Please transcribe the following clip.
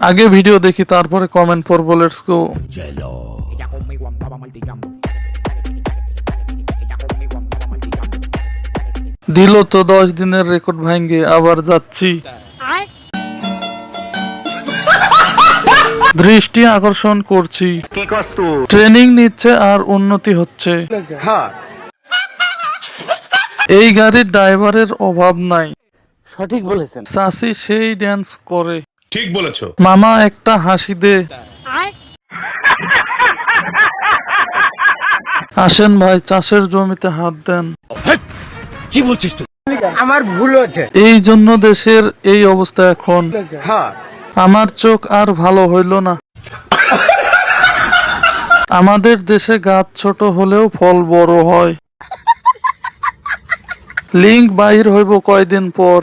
আগে ভিডিও দেখি তারপরে কমেন্ট পড়ব লেটস গো. দিল তো দশ দিনের রেকর্ড ভাঙ্গে আবার যাচ্ছি। দৃষ্টি আকর্ষণ করছি। ট্রেনিং নিচ্ছে আর উন্নতি হচ্ছে। এই গাড়ির ড্রাইভারের অভাব নাই। সঠিক বলেছেন। চাষি সেই ড্যান্স করে। ঠিক বলেছ। মামা একটা হাসি দে। আসেন ভাই চাষের জমিতে হাত দেন। কি বলছিস আমার ভুল হচ্ছে এই জন্য দেশের এই অবস্থা এখন। হ্যাঁ। আমার চোখ আর ভালো হইল না। আমাদের দেশে গাছ ছোট হলেও ফল বড় হয়। লিঙ্ক বাহির হইব কয়দিন পর।